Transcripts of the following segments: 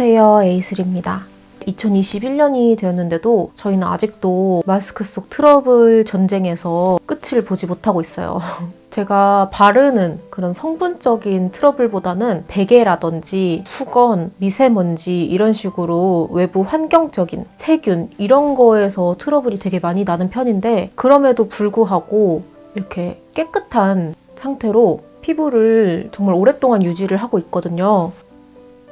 안녕하세요. 에이슬입니다. 2021년이 되었는데도 저희는 아직도 마스크 속 트러블 전쟁에서 끝을 보지 못하고 있어요. 제가 바르는 그런 성분적인 트러블보다는 베개라든지 수건, 미세먼지 이런 식으로 외부 환경적인 세균 이런 거에서 트러블이 되게 많이 나는 편인데 그럼에도 불구하고 이렇게 깨끗한 상태로 피부를 정말 오랫동안 유지를 하고 있거든요.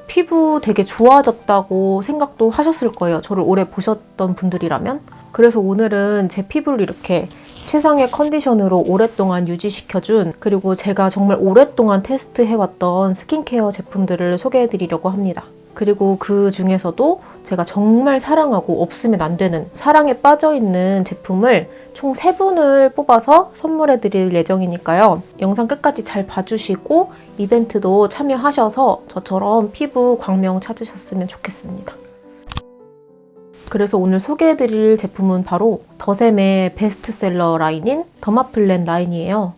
피부 되게 좋아졌다고 생각도 하셨을 거예요. 저를 오래 보셨던 분들이라면. 그래서 오늘은 제 피부를 이렇게 최상의 컨디션으로 오랫동안 유지시켜준 그리고 제가 정말 오랫동안 테스트해왔던 스킨케어 제품들을 소개해드리려고 합니다. 그리고 그 중에서도 제가 정말 사랑하고 없으면 안 되는 사랑에 빠져 있는 제품을 총 3분을 뽑아서 선물해 드릴 예정이니까요. 영상 끝까지 잘 봐주시고 이벤트도 참여하셔서 저처럼 피부 광명 찾으셨으면 좋겠습니다. 그래서 오늘 소개해 드릴 제품은 바로 더샘의 베스트셀러 라인인 더마플랜 라인이에요.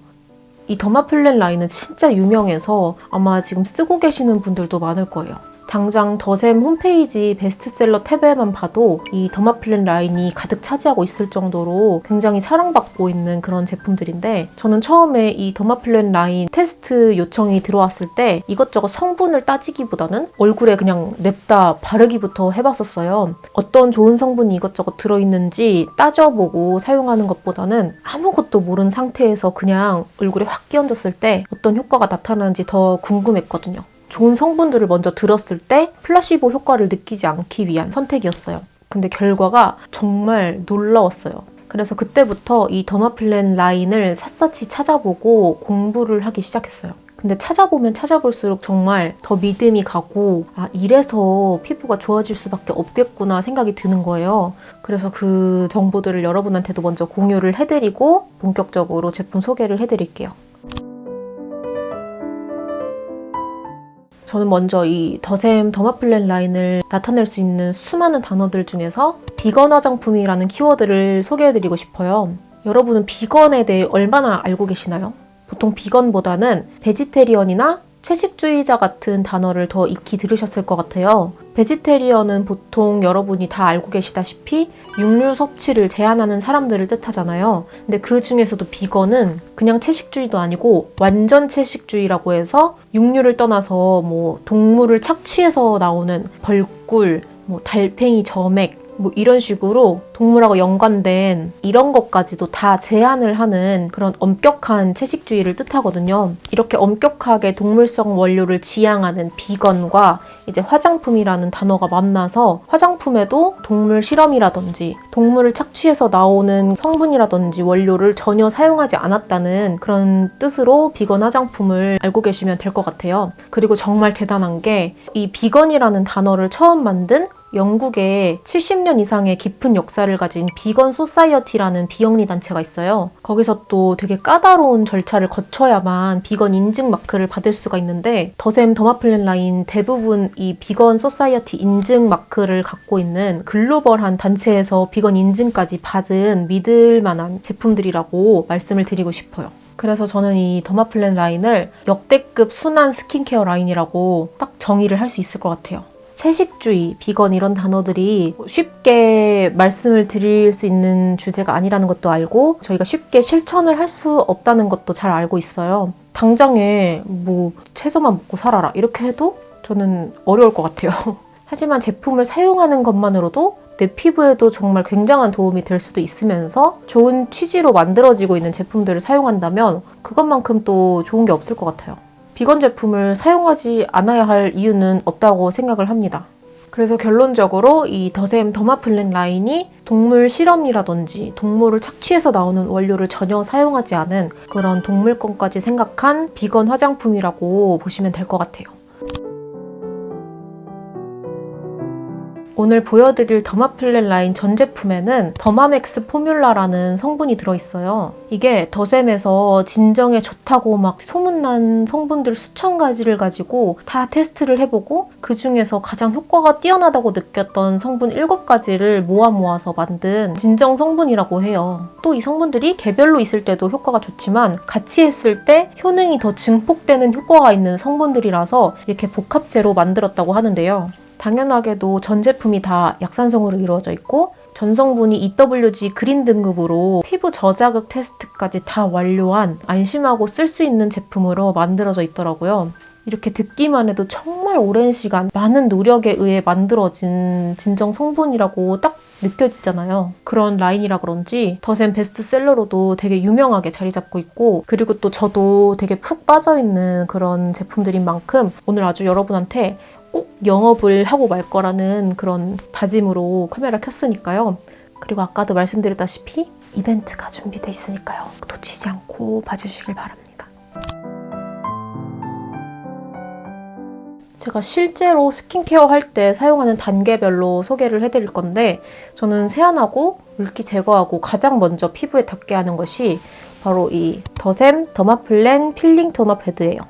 이 더마플랜 라인은 진짜 유명해서 아마 지금 쓰고 계시는 분들도 많을 거예요. 당장 더샘 홈페이지 베스트셀러 탭에만 봐도 이 더마플랜 라인이 가득 차지하고 있을 정도로 굉장히 사랑받고 있는 그런 제품들인데 저는 처음에 이 더마플랜 라인 테스트 요청이 들어왔을 때 이것저것 성분을 따지기보다는 얼굴에 그냥 냅다 바르기부터 해봤었어요. 어떤 좋은 성분이 이것저것 들어있는지 따져보고 사용하는 것보다는 아무것도 모르는 상태에서 그냥 얼굴에 확 끼얹었을 때 어떤 효과가 나타나는지 더 궁금했거든요. 좋은 성분들을 먼저 들었을 때 플라시보 효과를 느끼지 않기 위한 선택이었어요. 근데 결과가 정말 놀라웠어요. 그래서 그때부터 이 더마플랜 라인을 샅샅이 찾아보고 공부를 하기 시작했어요. 근데 찾아보면 찾아볼수록 정말 더 믿음이 가고, 아, 이래서 피부가 좋아질 수밖에 없겠구나 생각이 드는 거예요. 그래서 그 정보들을 여러분한테도 먼저 공유를 해드리고, 본격적으로 제품 소개를 해드릴게요. 저는 먼저 이 더샘 더마플랜 라인을 나타낼 수 있는 수많은 단어들 중에서 비건 화장품이라는 키워드를 소개해드리고 싶어요. 여러분은 비건에 대해 얼마나 알고 계시나요? 보통 비건보다는 베지테리언이나 채식주의자 같은 단어를 더 익히 들으셨을 것 같아요. 베지테리언은 보통 여러분이 다 알고 계시다시피 육류 섭취를 제한하는 사람들을 뜻하잖아요. 근데 그 중에서도 비건은 그냥 채식주의도 아니고 완전 채식주의라고 해서 육류를 떠나서 뭐 동물을 착취해서 나오는 벌꿀, 뭐 달팽이 점액, 뭐 이런 식으로 동물하고 연관된 이런 것까지도 다 제한을 하는 그런 엄격한 채식주의를 뜻하거든요. 이렇게 엄격하게 동물성 원료를 지향하는 비건과 이제 화장품이라는 단어가 만나서 화장품에도 동물 실험이라든지 동물을 착취해서 나오는 성분이라든지 원료를 전혀 사용하지 않았다는 그런 뜻으로 비건 화장품을 알고 계시면 될 것 같아요. 그리고 정말 대단한 게 이 비건이라는 단어를 처음 만든 영국에 70년 이상의 깊은 역사를 가진 비건 소사이어티라는 비영리 단체가 있어요. 거기서 또 되게 까다로운 절차를 거쳐야만 비건 인증 마크를 받을 수가 있는데 더샘 더마플랜 라인 대부분 이 비건 소사이어티 인증 마크를 갖고 있는 글로벌한 단체에서 비건 인증까지 받은 믿을 만한 제품들이라고 말씀을 드리고 싶어요. 그래서 저는 이 더마플랜 라인을 역대급 순한 스킨케어 라인이라고 딱 정의를 할 수 있을 것 같아요. 채식주의, 비건 이런 단어들이 쉽게 말씀을 드릴 수 있는 주제가 아니라는 것도 알고 저희가 쉽게 실천을 할 수 없다는 것도 잘 알고 있어요. 당장에 뭐 채소만 먹고 살아라 이렇게 해도 저는 어려울 것 같아요. 하지만 제품을 사용하는 것만으로도 내 피부에도 정말 굉장한 도움이 될 수도 있으면서 좋은 취지로 만들어지고 있는 제품들을 사용한다면 그것만큼 또 좋은 게 없을 것 같아요. 비건 제품을 사용하지 않아야 할 이유는 없다고 생각을 합니다. 그래서 결론적으로 이 더샘 더마플랜 라인이 동물 실험이라든지 동물을 착취해서 나오는 원료를 전혀 사용하지 않은 그런 동물권까지 생각한 비건 화장품이라고 보시면 될 것 같아요. 오늘 보여드릴 더마플랜 라인 전 제품에는 더마맥스 포뮬라라는 성분이 들어있어요. 이게 더샘에서 진정에 좋다고 막 소문난 성분들 수천 가지를 가지고 다 테스트를 해보고 그 중에서 가장 효과가 뛰어나다고 느꼈던 성분 7가지를 모아 모아서 만든 진정 성분이라고 해요. 또 이 성분들이 개별로 있을 때도 효과가 좋지만 같이 했을 때 효능이 더 증폭되는 효과가 있는 성분들이라서 이렇게 복합제로 만들었다고 하는데요. 당연하게도 전 제품이 다 약산성으로 이루어져 있고 전성분이 EWG 그린 등급으로 피부 저자극 테스트까지 다 완료한 안심하고 쓸 수 있는 제품으로 만들어져 있더라고요. 이렇게 듣기만 해도 정말 오랜 시간 많은 노력에 의해 만들어진 진정 성분이라고 딱 느껴지잖아요. 그런 라인이라 그런지 더샘 베스트셀러로도 되게 유명하게 자리 잡고 있고 그리고 또 저도 되게 푹 빠져있는 그런 제품들인 만큼 오늘 아주 여러분한테 꼭 영업을 하고 말 거라는 그런 다짐으로 카메라 켰으니까요. 그리고 아까도 말씀드렸다시피 이벤트가 준비돼 있으니까요. 놓치지 않고 봐주시길 바랍니다. 제가 실제로 스킨케어 할 때 사용하는 단계별로 소개를 해드릴 건데 저는 세안하고 물기 제거하고 가장 먼저 피부에 닿게 하는 것이 바로 이 더샘 더마플랜 필링 토너 패드예요.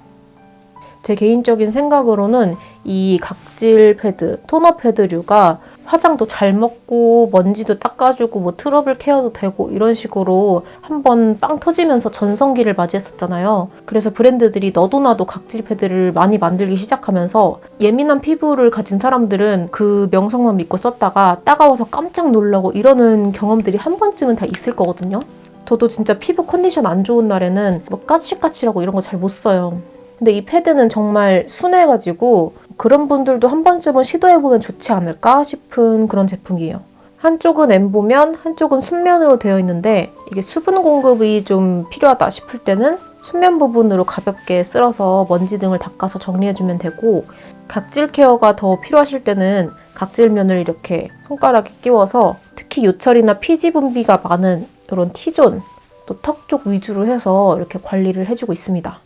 제 개인적인 생각으로는 이 각질 패드, 토너 패드류가 화장도 잘 먹고 먼지도 닦아주고 뭐 트러블 케어도 되고 이런 식으로 한번 빵 터지면서 전성기를 맞이했었잖아요. 그래서 브랜드들이 너도 나도 각질 패드를 많이 만들기 시작하면서 예민한 피부를 가진 사람들은 그 명성만 믿고 썼다가 따가워서 깜짝 놀라고 이러는 경험들이 한 번쯤은 다 있을 거거든요. 저도 진짜 피부 컨디션 안 좋은 날에는 뭐 까칠까칠하고 이런 거 잘 못 써요. 근데 이 패드는 정말 순해가지고 그런 분들도 한 번쯤은 시도해보면 좋지 않을까 싶은 그런 제품이에요. 한쪽은 엠보면 한쪽은 순면으로 되어 있는데 이게 수분 공급이 좀 필요하다 싶을 때는 순면 부분으로 가볍게 쓸어서 먼지 등을 닦아서 정리해주면 되고 각질 케어가 더 필요하실 때는 각질면을 이렇게 손가락에 끼워서 특히 요철이나 피지 분비가 많은 이런 T존 또 턱 쪽 위주로 해서 이렇게 관리를 해주고 있습니다.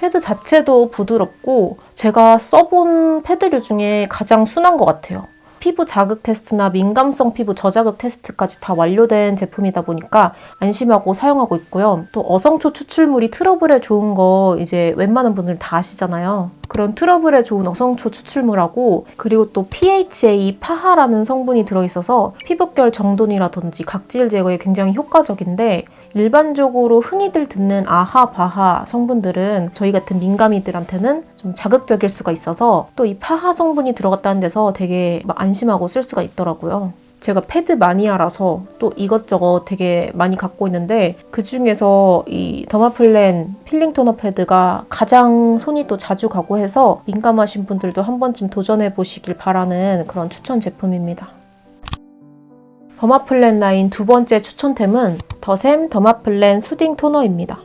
패드 자체도 부드럽고 제가 써본 패드류 중에 가장 순한 것 같아요. 피부 자극 테스트나 민감성 피부 저자극 테스트까지 다 완료된 제품이다 보니까 안심하고 사용하고 있고요. 또 어성초 추출물이 트러블에 좋은 거 이제 웬만한 분들 다 아시잖아요. 그런 트러블에 좋은 어성초 추출물하고 그리고 또 PHA 파하라는 성분이 들어있어서 피부결 정돈이라든지 각질 제거에 굉장히 효과적인데 일반적으로 흔히들 듣는 아하, 바하 성분들은 저희 같은 민감이들한테는 좀 자극적일 수가 있어서 또 이 파하 성분이 들어갔다는 데서 되게 막 안심하고 쓸 수가 있더라고요. 제가 패드 마니아라서 또 이것저것 되게 많이 갖고 있는데 그 중에서 이 더마플랜 필링 토너 패드가 가장 손이 또 자주 가고 해서 민감하신 분들도 한 번쯤 도전해 보시길 바라는 그런 추천 제품입니다. 더마플랜 라인 두 번째 추천템은 더샘 더마플랜 수딩 토너입니다.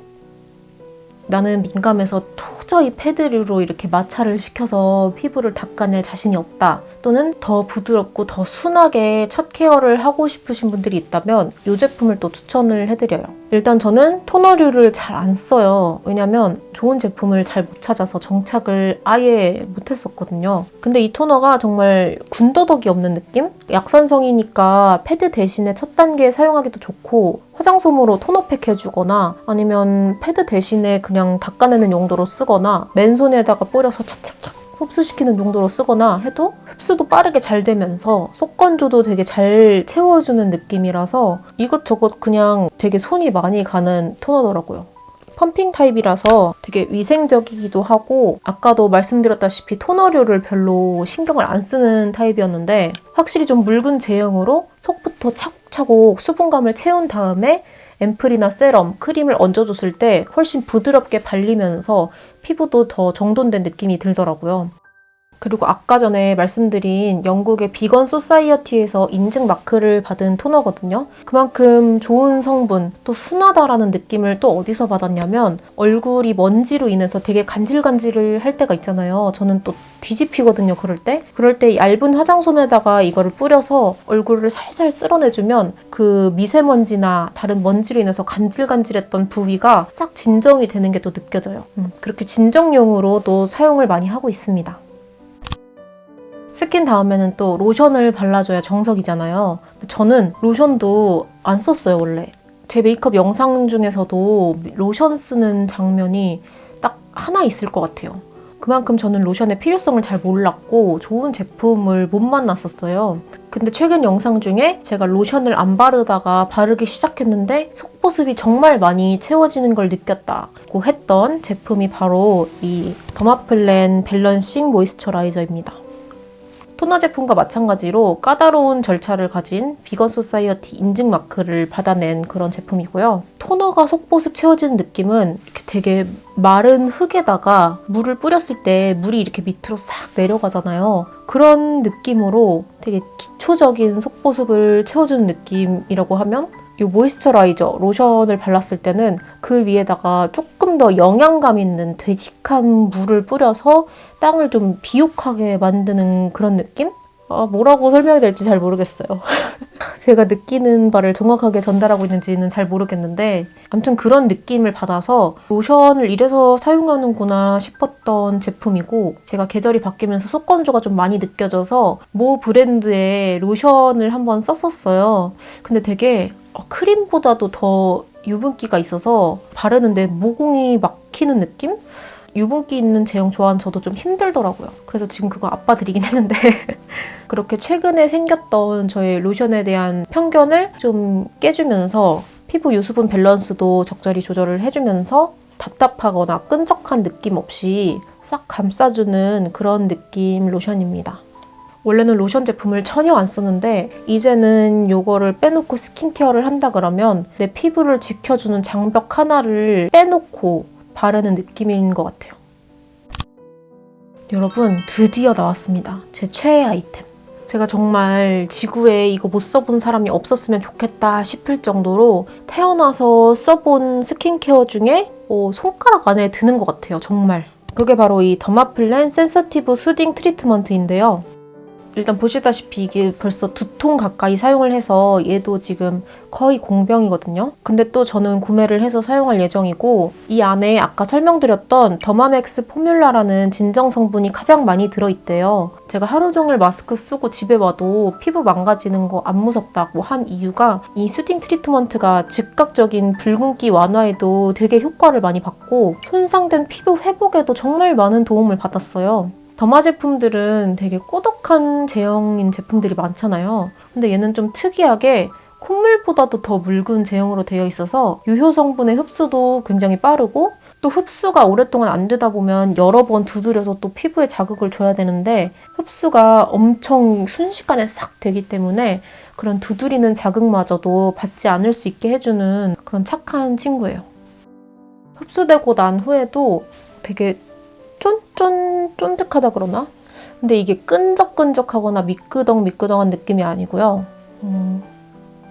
나는 민감해서 도저히 패드류로 이렇게 마찰을 시켜서 피부를 닦아낼 자신이 없다. 또는 더 부드럽고 더 순하게 첫 케어를 하고 싶으신 분들이 있다면 이 제품을 또 추천을 해드려요. 일단 저는 토너류를 잘 안 써요. 왜냐면 좋은 제품을 잘 못 찾아서 정착을 아예 못 했었거든요. 근데 이 토너가 정말 군더더기 없는 느낌? 약산성이니까 패드 대신에 첫 단계에 사용하기도 좋고 화장솜으로 토너팩 해주거나 아니면 패드 대신에 그냥 닦아내는 용도로 쓰거나 맨손에다가 뿌려서 찹찹찹 흡수시키는 용도로 쓰거나 해도 흡수도 빠르게 잘 되면서 속건조도 되게 잘 채워주는 느낌이라서 이것저것 그냥 되게 손이 많이 가는 토너더라고요. 펌핑 타입이라서 되게 위생적이기도 하고 아까도 말씀드렸다시피 토너류를 별로 신경을 안 쓰는 타입이었는데 확실히 좀 묽은 제형으로 속부터 차곡차곡 수분감을 채운 다음에 앰플이나 세럼, 크림을 얹어줬을 때 훨씬 부드럽게 발리면서 피부도 더 정돈된 느낌이 들더라고요. 그리고 아까 전에 말씀드린 영국의 비건 소사이어티에서 인증 마크를 받은 토너거든요. 그만큼 좋은 성분, 또 순하다라는 느낌을 또 어디서 받았냐면 얼굴이 먼지로 인해서 되게 간질간질을 할 때가 있잖아요. 저는 또 뒤집히거든요, 그럴 때. 그럴 때 얇은 화장솜에다가 이거를 뿌려서 얼굴을 살살 쓸어내주면 그 미세먼지나 다른 먼지로 인해서 간질간질했던 부위가 싹 진정이 되는 게 또 느껴져요. 음, 그렇게 진정용으로도 사용을 많이 하고 있습니다. 스킨 다음에는 또 로션을 발라줘야 정석이잖아요. 근데 저는 로션도 안 썼어요, 원래. 제 메이크업 영상 중에서도 로션 쓰는 장면이 딱 하나 있을 것 같아요. 그만큼 저는 로션의 필요성을 잘 몰랐고 좋은 제품을 못 만났었어요. 근데 최근 영상 중에 제가 로션을 안 바르다가 바르기 시작했는데 속보습이 정말 많이 채워지는 걸 느꼈다고 했던 제품이 바로 이 더마플랜 밸런싱 모이스처라이저입니다. 토너 제품과 마찬가지로 까다로운 절차를 가진 비건 소사이어티 인증 마크를 받아낸 그런 제품이고요. 토너가 속보습 채워지는 느낌은 이렇게 되게 마른 흙에다가 물을 뿌렸을 때 물이 이렇게 밑으로 싹 내려가잖아요. 그런 느낌으로 되게 기초적인 속보습을 채워주는 느낌이라고 하면 이 모이스처라이저 로션을 발랐을 때는 그 위에다가 조금 더 영양감 있는 되직한 물을 뿌려서 땅을 좀 비옥하게 만드는 그런 느낌? 아, 뭐라고 설명해야 될지 잘 모르겠어요. 제가 느끼는 바를 정확하게 전달하고 있는지는 잘 모르겠는데 아무튼 그런 느낌을 받아서 로션을 이래서 사용하는구나 싶었던 제품이고 제가 계절이 바뀌면서 속건조가 좀 많이 느껴져서 모 브랜드의 로션을 한번 썼었어요. 근데 되게 어, 크림보다도 더 유분기가 있어서 바르는데 모공이 막히는 느낌? 유분기 있는 제형 좋아하는 저도 좀 힘들더라고요. 그래서 지금 그거 아빠 드리긴 했는데 그렇게 최근에 생겼던 저의 로션에 대한 편견을 좀 깨주면서 피부 유수분 밸런스도 적절히 조절을 해주면서 답답하거나 끈적한 느낌 없이 싹 감싸주는 그런 느낌 로션입니다. 원래는 로션 제품을 전혀 안 썼는데 이제는 요거를 빼놓고 스킨케어를 한다 그러면 내 피부를 지켜주는 장벽 하나를 빼놓고 바르는 느낌인 것 같아요. 여러분 드디어 나왔습니다. 제 최애 아이템. 제가 정말 지구에 이거 못 써본 사람이 없었으면 좋겠다 싶을 정도로 태어나서 써본 스킨케어 중에 어, 손가락 안에 드는 것 같아요. 정말. 그게 바로 이 더마플랜 센서티브 수딩 트리트먼트인데요. 일단 보시다시피 이게 벌써 두 통 가까이 사용을 해서 얘도 지금 거의 공병이거든요. 근데 또 저는 구매를 해서 사용할 예정이고 이 안에 아까 설명드렸던 더마맥스 포뮬라라는 진정 성분이 가장 많이 들어있대요. 제가 하루 종일 마스크 쓰고 집에 와도 피부 망가지는 거 안 무섭다고 한 이유가 이 수딩 트리트먼트가 즉각적인 붉은기 완화에도 되게 효과를 많이 받고 손상된 피부 회복에도 정말 많은 도움을 받았어요. 더마 제품들은 되게 꾸덕한 제형인 제품들이 많잖아요. 근데 얘는 좀 특이하게 콧물보다도 더 묽은 제형으로 되어 있어서 유효 성분의 흡수도 굉장히 빠르고 또 흡수가 오랫동안 안 되다 보면 여러 번 두드려서 또 피부에 자극을 줘야 되는데 흡수가 엄청 순식간에 싹 되기 때문에 그런 두드리는 자극마저도 받지 않을 수 있게 해주는 그런 착한 친구예요. 흡수되고 난 후에도 되게 쫀쫀 쫀득하다 그러나? 근데 이게 끈적끈적하거나 미끄덩 미끄덩한 느낌이 아니고요. 음,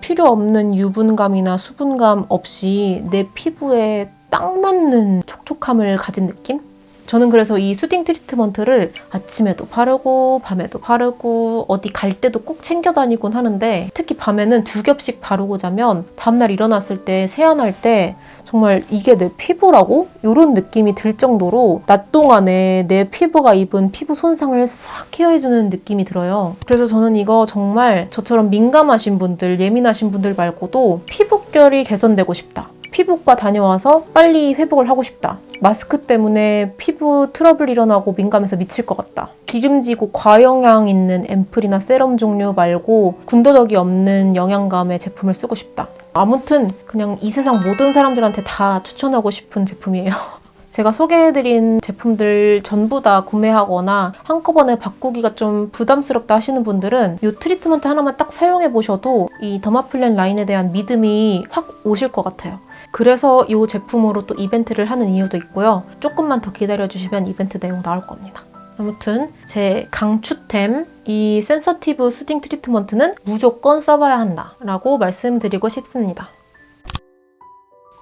필요 없는 유분감이나 수분감 없이 내 피부에 딱 맞는 촉촉함을 가진 느낌? 저는 그래서 이 수딩 트리트먼트를 아침에도 바르고 밤에도 바르고 어디 갈 때도 꼭 챙겨 다니곤 하는데 특히 밤에는 두 겹씩 바르고 자면 다음날 일어났을 때 세안할 때 정말 이게 내 피부라고? 이런 느낌이 들 정도로 낮 동안에 내 피부가 입은 피부 손상을 싹 케어해주는 느낌이 들어요. 그래서 저는 이거 정말 저처럼 민감하신 분들, 예민하신 분들 말고도 피부결이 개선되고 싶다. 피부과 다녀와서 빨리 회복을 하고 싶다. 마스크 때문에 피부 트러블 일어나고 민감해서 미칠 것 같다. 기름지고 과영양 있는 앰플이나 세럼 종류 말고 군더더기 없는 영양감의 제품을 쓰고 싶다. 아무튼 그냥 이 세상 모든 사람들한테 다 추천하고 싶은 제품이에요. 제가 소개해드린 제품들 전부 다 구매하거나 한꺼번에 바꾸기가 좀 부담스럽다 하시는 분들은 이 트리트먼트 하나만 딱 사용해 보셔도 이 더마플랜 라인에 대한 믿음이 확 오실 것 같아요. 그래서 이 제품으로 또 이벤트를 하는 이유도 있고요. 조금만 더 기다려주시면 이벤트 내용 나올 겁니다. 아무튼 제 강추템 이 센서티브 수딩 트리트먼트는 무조건 써봐야 한다라고 말씀드리고 싶습니다.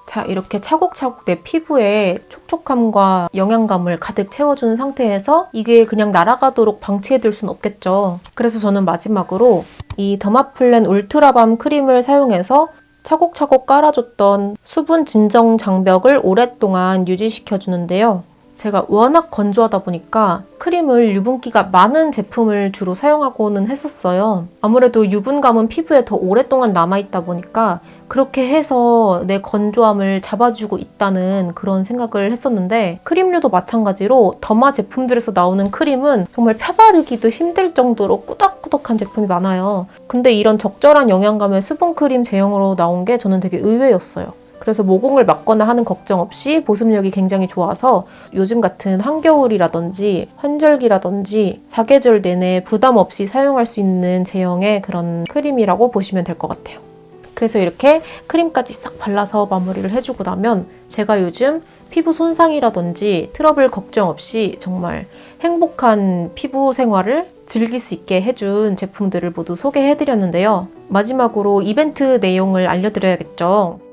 자, 이렇게 차곡차곡 내 피부에 촉촉함과 영양감을 가득 채워주는 상태에서 이게 그냥 날아가도록 방치해둘 순 없겠죠. 그래서 저는 마지막으로 이 더마플랜 울트라밤 크림을 사용해서 차곡차곡 깔아줬던 수분 진정 장벽을 오랫동안 유지시켜주는데요. 제가 워낙 건조하다 보니까 크림을 유분기가 많은 제품을 주로 사용하고는 했었어요. 아무래도 유분감은 피부에 더 오랫동안 남아있다 보니까 그렇게 해서 내 건조함을 잡아주고 있다는 그런 생각을 했었는데 크림류도 마찬가지로 더마 제품들에서 나오는 크림은 정말 펴바르기도 힘들 정도로 꾸덕꾸덕한 제품이 많아요. 근데 이런 적절한 영양감의 수분크림 제형으로 나온 게 저는 되게 의외였어요. 그래서 모공을 막거나 하는 걱정 없이 보습력이 굉장히 좋아서 요즘 같은 한겨울이라든지 환절기라든지 사계절 내내 부담 없이 사용할 수 있는 제형의 그런 크림이라고 보시면 될 것 같아요. 그래서 이렇게 크림까지 싹 발라서 마무리를 해주고 나면 제가 요즘 피부 손상이라든지 트러블 걱정 없이 정말 행복한 피부 생활을 즐길 수 있게 해준 제품들을 모두 소개해드렸는데요. 마지막으로 이벤트 내용을 알려드려야겠죠.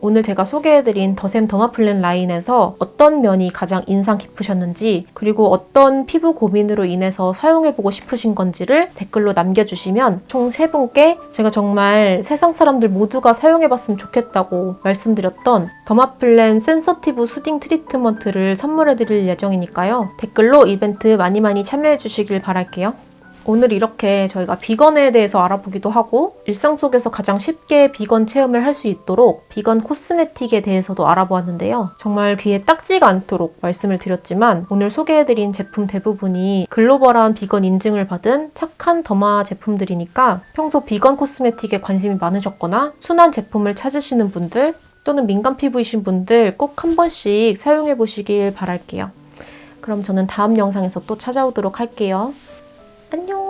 오늘 제가 소개해드린 더샘 더마플랜 라인에서 어떤 면이 가장 인상 깊으셨는지 그리고 어떤 피부 고민으로 인해서 사용해보고 싶으신 건지를 댓글로 남겨주시면 총 3분께 제가 정말 세상 사람들 모두가 사용해봤으면 좋겠다고 말씀드렸던 더마플랜 센서티브 수딩 트리트먼트를 선물해드릴 예정이니까요. 댓글로 이벤트 많이 많이 참여해주시길 바랄게요. 오늘 이렇게 저희가 비건에 대해서 알아보기도 하고 일상 속에서 가장 쉽게 비건 체험을 할 수 있도록 비건 코스메틱에 대해서도 알아보았는데요. 정말 귀에 딱지가 않도록 말씀을 드렸지만 오늘 소개해드린 제품 대부분이 글로벌한 비건 인증을 받은 착한 더마 제품들이니까 평소 비건 코스메틱에 관심이 많으셨거나 순한 제품을 찾으시는 분들 또는 민감 피부이신 분들 꼭 한 번씩 사용해 보시길 바랄게요. 그럼 저는 다음 영상에서 또 찾아오도록 할게요. 안녕.